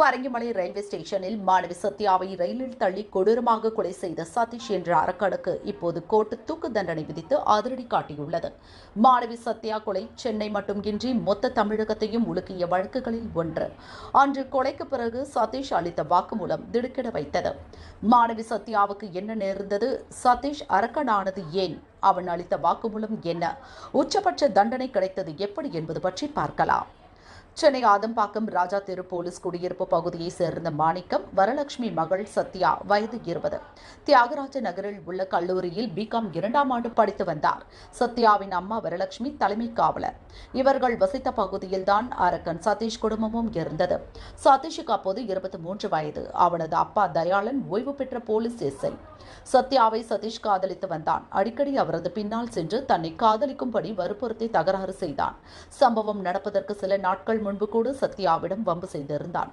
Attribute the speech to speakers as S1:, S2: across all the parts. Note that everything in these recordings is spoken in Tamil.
S1: Parangimalai railway ஸ்டேஷனில் மாணவி சத்யாவை ரயிலில் தள்ளி கொடூரமாக கொலை செய்த சதீஷ் என்ற அரக்கனுக்கு இப்போது கோர்ட்டு தூக்கு தண்டனை விதித்து அதிரடி காட்டியுள்ளது. மாணவி சத்யா கொலை சென்னை மட்டுமின்றி மொத்த தமிழகத்தையும் உலுக்கிய வழக்குகளில் ஒன்று. அன்று கொலைக்கு பிறகு சதீஷ் அளித்த வாக்குமூலம் திடுக்கிட வைத்தது. மாணவி சத்யாவுக்கு என்ன நேர்ந்தது? சதீஷ் அரக்கனானது ஏன்? அவன் அளித்த வாக்குமூலம் என்ன? உச்சபட்ச தண்டனை கிடைத்தது எப்படி என்பது பற்றி பார்க்கலாம். சென்னை ஆதம்பாக்கம் ராஜா தெரு போலீஸ் குடியிருப்பு பகுதியைச் சேர்ந்த மாணிக்கம் வரலட்சுமி மகள் சத்யா வயது இருபது. தியாகராஜ நகரில் உள்ள கல்லூரியில் பிகாம் இரண்டாம் ஆண்டு படித்து வந்தார். சத்யாவின் அம்மா வரலட்சுமி தலைமை காவலர். இவர்கள் வசித்த பகுதியில்தான் அரக்கன் சதீஷ் குடும்பமும் இருந்தது. சதீஷுக்கு அப்போது இருபத்தி மூன்று வயது. அவனது அப்பா தயாளன் ஓய்வு பெற்ற போலீஸ் எஸ்ஐ. சத்யாவை சதீஷ் காதலித்து வந்தான். அடிக்கடி அவரது பின்னால் சென்று தன்னை காதலிக்கும்படி வற்புறுத்தி தகராறு செய்தான். சம்பவம் நடப்பதற்கு சில நாட்கள் முன்பு கூட சத்யாவிடம் வம்பு செய்திருந்தான்.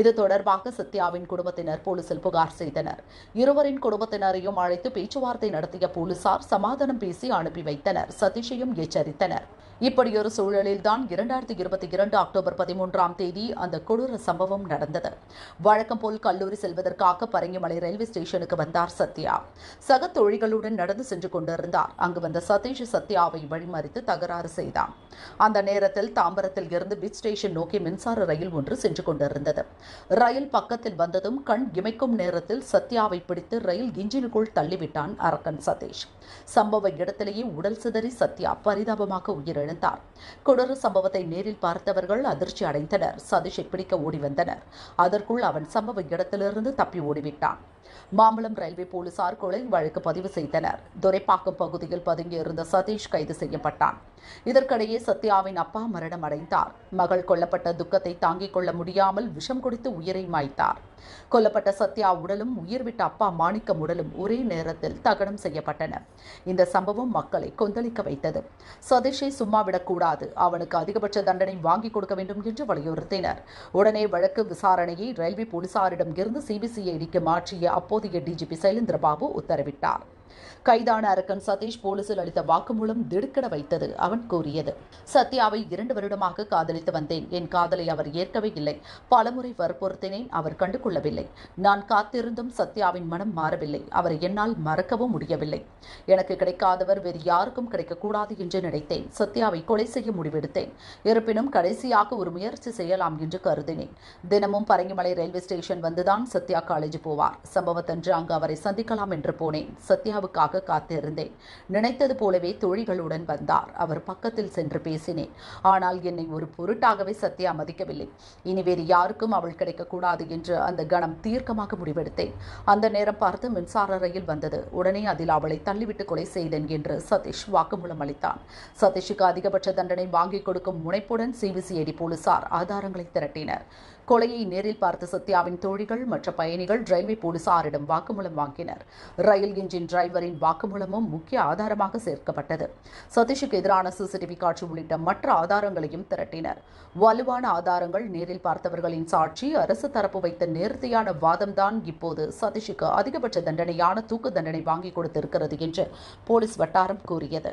S1: இது தொடர்பாக சத்யாவின் குடும்பத்தினர் போலீசில் புகார் செய்தனர். இருவரின் குடும்பத்தினரையும் அழைத்து பேச்சுவார்த்தை நடத்திய போலீசார் சமாதானம் பேசி அனுப்பி வைத்தனர். சதீஷையும் எச்சரித்தனர். இப்படியொரு சூழலில்தான் இரண்டாயிரத்தி இருபத்தி இரண்டு அக்டோபர் பதிமூன்றாம் தேதி அந்த கொடூர சம்பவம் நடந்தது. வழக்கம் போல் கல்லூரி செல்வதற்காக பரங்கிமலை ரயில்வே ஸ்டேஷனுக்கு வந்தார் சத்யா. சக தோழிகளுடன் நடந்து சென்று கொண்டிருந்தார். அங்கு வந்த சதீஷ் சத்யாவை வழிமறித்து தகராறு செய்தான் அந்த நேரத்தில் தாம்பரத்தில் இருந்து பீச் ஸ்டேஷன் நோக்கி மின்சார ரயில் ஒன்று சென்று கொண்டிருந்தது. ரயில் பக்கத்தில் வந்ததும் கண் இமைக்கும் நேரத்தில் சத்யாவை பிடித்து ரயில் இன்ஜினுக்குள் தள்ளிவிட்டான் அரக்கன் சதீஷ். சம்பவ இடத்திலேயே உடல் சிதறி சத்யா பரிதாபமாக உயிரிழந்தார். இழந்தார். கொடூர சம்பவத்தை நேரில் பார்த்தவர்கள் அதிர்ச்சி அடைந்தனர். சதீஷை பிடிக்க ஓடி வந்தனர். அதற்குள் அவன் சம்பவ இடத்திலிருந்து தப்பி ஓடிவிட்டான். மாம்பலம் ரயில்வே போலீசார் கொலை வழக்கு பதிவு செய்தனர். துரைப்பாக்கம் பகுதியில் பதுங்கியிருந்த சதீஷ் கைது செய்யப்பட்டான். இதற்கிடையே சத்யாவின் அப்பா மரணம் அடைந்தார் மகள் கொல்லப்பட்ட துக்கத்தை தாங்கிக் கொள்ள முடியாமல் விஷம் குடித்து உயிரை மாய்த்தார். கொல்லப்பட்ட சத்யா உடலும் உயிர்விட்ட அப்பா மாணிக்கம் உடலும் ஒரே நேரத்தில் தகனம் செய்யப்பட்டன. இந்த சம்பவம் மக்களை கொந்தளிக்க வைத்தது. சதீஷை சும்மா விடக்கூடாது. அவனுக்கு அதிகபட்ச தண்டனை வாங்கி கொடுக்க வேண்டும் என்று வலியுறுத்தினர். உடனே வழக்கு விசாரணையை ரயில்வே போலீசாரிடம் இருந்து சிபிசிஐடிக்கு மாற்றிய அப்போதைய டிஜிபி சைலேந்திரபாபு உத்தரவிட்டார். கைதான அரக்கன் சதீஷ் போலீசில் அளித்த வாக்குமூலம் திடுக்கிட வைத்தது அவன் கூறியது. சத்யாவை இரண்டு வருடமாக காதலித்து வந்தேன். என் காதலை அவர் ஏற்கவே இல்லை. பலமுறை வற்புறுத்தினேன். அவர் கண்டுகொள்ளவில்லை. நான் காத்திருந்தும் சத்யாவின் மனம் மாறவில்லை. அவரை என்னால் மறக்கவும் முடியவில்லை. எனக்கு கிடைக்காதவர் வேறு யாருக்கும் கிடைக்கக்கூடாது என்று நினைத்தேன். சத்யாவை கொலை செய்ய முடிவெடுத்தேன். இருப்பினும் கடைசியாக ஒரு முயற்சி செய்யலாம் என்று கருதினேன். தினமும் பரங்கிமலை ரயில்வே ஸ்டேஷன் வந்துதான் சத்யா காலேஜ் போவார். சம்பவத்தன்று அங்கு அவரை சந்திக்கலாம் என்று போனேன். சத்யா சத்யாவுக்காக காத்திருந்தேன். நினைத்தது போலவே தோழிகளுடன் வந்தார். அவர் பக்கத்தில் சென்று பேசினேன். ஆனால் என்னை ஒரு பொருட்டாகவே சத்யா மதிக்கவில்லை. இனி வேறு யாருக்கும் அவள் கிடைக்கக்கூடாது என்று அந்த கணம் தீர்க்கமாக முடிவெடுத்தேன். அந்த நேரம் பார்த்து மின்சார ரயில் வந்தது. உடனே அதில் அவளை தள்ளிவிட்டு கொலை செய்தேன் என்று சதீஷ் வாக்குமூலம் அளித்தான். சதீஷுக்கு அதிகபட்ச தண்டனை வாங்கிக் கொடுக்கும் முனைப்புடன் சிபிசிஐடி போலீசார் ஆதாரங்களை திரட்டினர். கொலையை நேரில் பார்த்த சத்யாவின் தோழிகள் மற்ற பயணிகள் ரயில்வே போலீசாரிடம் வாக்குமூலம் வாங்கினர். ரயில் இன்ஜின் டிரைவரின் வாக்குமூலமும் முக்கிய ஆதாரமாக சேர்க்கப்பட்டது. சதீஷுக்கு எதிரான சிசிடிவி காட்சி உள்ளிட்ட மற்ற ஆதாரங்களையும் திரட்டினர். வலுவான ஆதாரங்கள் நேரில் பார்த்தவர்களின் சாட்சி அரசு தரப்பு வைத்த நேர்த்தியான வாதம்தான் இப்போது சதீஷுக்கு அதிகபட்ச தண்டனையான தூக்கு தண்டனை வாங்கி கொடுத்திருக்கிறது என்று போலீஸ் வட்டாரம் கூறியது.